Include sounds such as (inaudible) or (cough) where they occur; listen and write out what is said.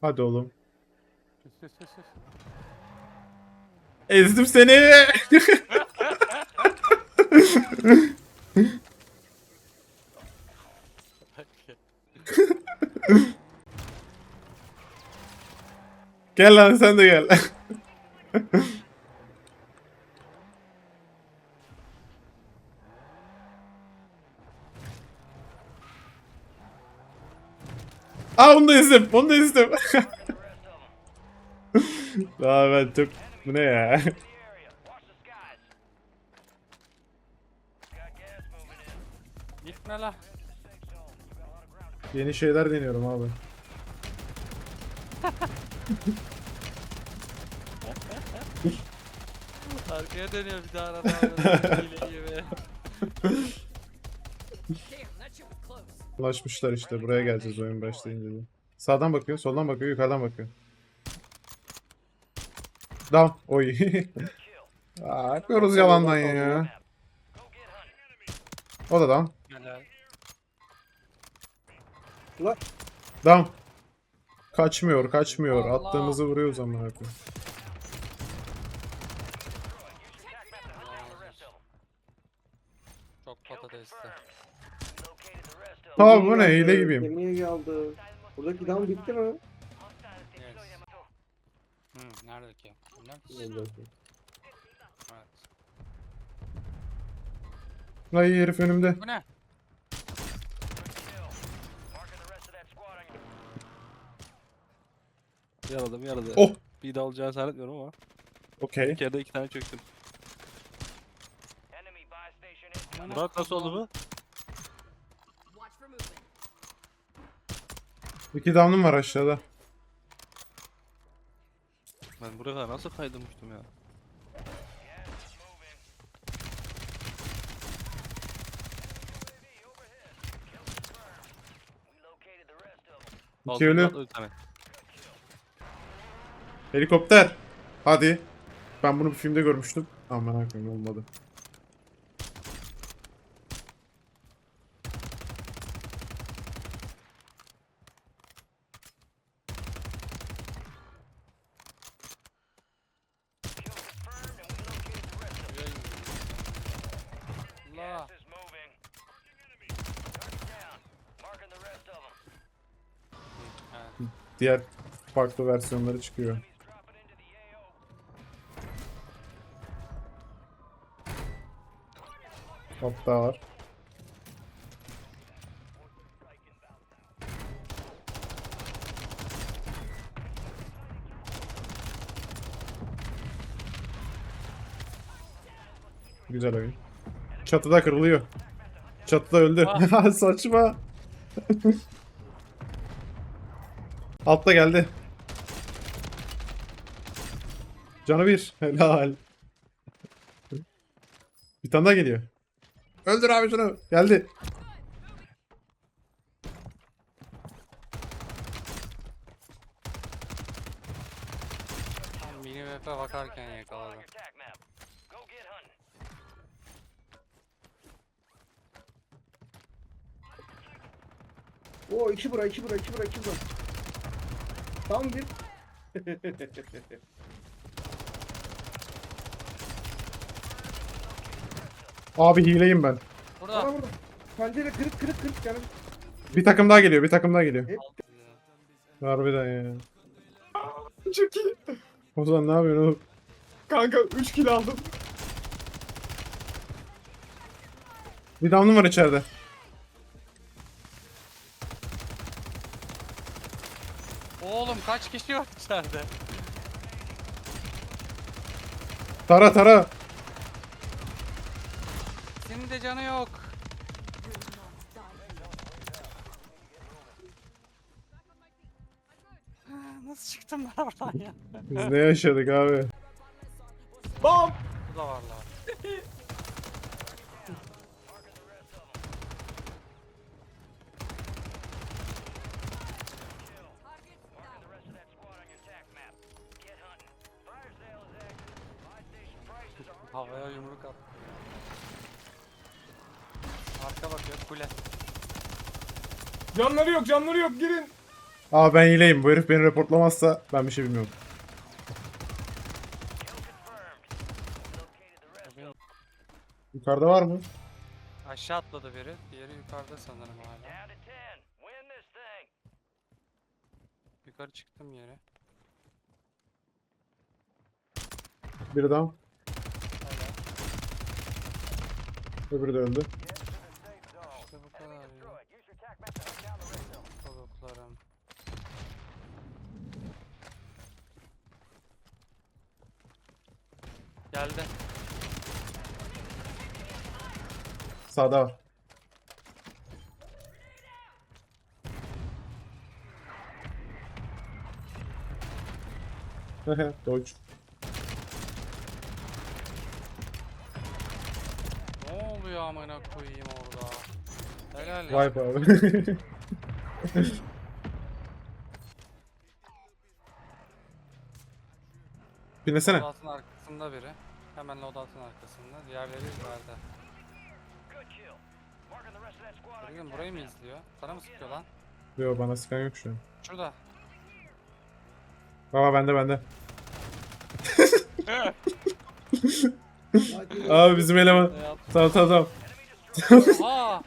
Hadi oğlum. Ezdim seni. (laughs) gel lan sen de gel. (laughs) Aa onu da ezdim. Onu da ezdim. Aa (laughs) ben çok... Bu ne ya? Gitme la. Yeni şeyler deniyorum abi. Arkaya dönüyor bir daha arada. Hile gibi. (laughs) Ulaşmışlar işte. Buraya geleceğiz oyun başlayınca da. Sağdan bakıyor, soldan bakıyor, yukarıdan bakıyor. Down. Oy. (laughs) Aa, yapıyoruz yalandan ya. O da down. Helal. Down. Kaçmıyor, kaçmıyor. Allah. Attığımızı vuruyoruz ama abi. Çok patatesli. Tamam bu ne? Hile gibiyim. Gemiye geldi. Buradaki dam bitti mi? Yes. Hı, nerede ki? Bilmem ki. Evet. Ay herif önümde. Bu ne? Yaradım yaradı. Oh. Bir de alacağını zannetmiyorum ama. Okey. Bir kere de iki tane çöktüm. Murat nasıl oldu bu? İki down'um var aşağıda. Ben buraya kadar nasıl kaydırmıştım ya? İki ölü. Helikopter. Hadi. Ben bunu bir filmde görmüştüm. Aman hakkım olmadı. La. Evet. Diğer farklı versiyonları çıkıyor. Hatta var. Güzel oyun. Çatıda kırılıyor. Çatıda öldü. (laughs) Saçma. Altta geldi. Canı bir. (laughs) Helal. Bir tane daha geliyor. Öldür abi şunu. Geldi. Mini VP bakarken yakaladım. Oo iki bura iki bura iki bura iki bura. Tam bir. (laughs) Abi hileyim ben. Burada. Bana burada. Pencere kırık kırık kırık canım. Bir takım daha geliyor. Bir takım daha geliyor. Hep Harbiden ya. (laughs) Çok iyi. O zaman ne yapıyorsun oğlum? Kanka 3 kill aldım. Bir damlım var içeride. Oğlum kaç kişi var içeride? Tara tara. Senin de canı yok. Nasıl çıktım ben oradan ya? Biz ne yaşadık abi? Bam! Bu da var la. Havaya yumruk at. Arka bakıyor kule. Canları yok canları yok girin. Aa ben hileyim. Bu herif beni reportlamazsa ben bir şey bilmiyorum. Yukarıda var mı? Aşağı atladı biri. Diğeri yukarıda sanırım hala. Yukarı çıktım yere. Biri daha. Hala. Öbürü de öldü. İşte bu kadar ya. Çoluklarım. Geldi. Sağda var. (laughs) Dodge. Amına koyayım orada? Helal ya. Wipe abi. (laughs) Binesene. Loadout'un arkasında biri. Hemen loadout'un arkasında. Diğerleri yukarıda. Bugün burayı mı izliyor? Sana mı sıkıyor lan? Yo bana sıkan yok şu an. Şurada. Baba bende bende. (laughs) (laughs) Abi bizim eleman. Tamam tamam tamam. Aa!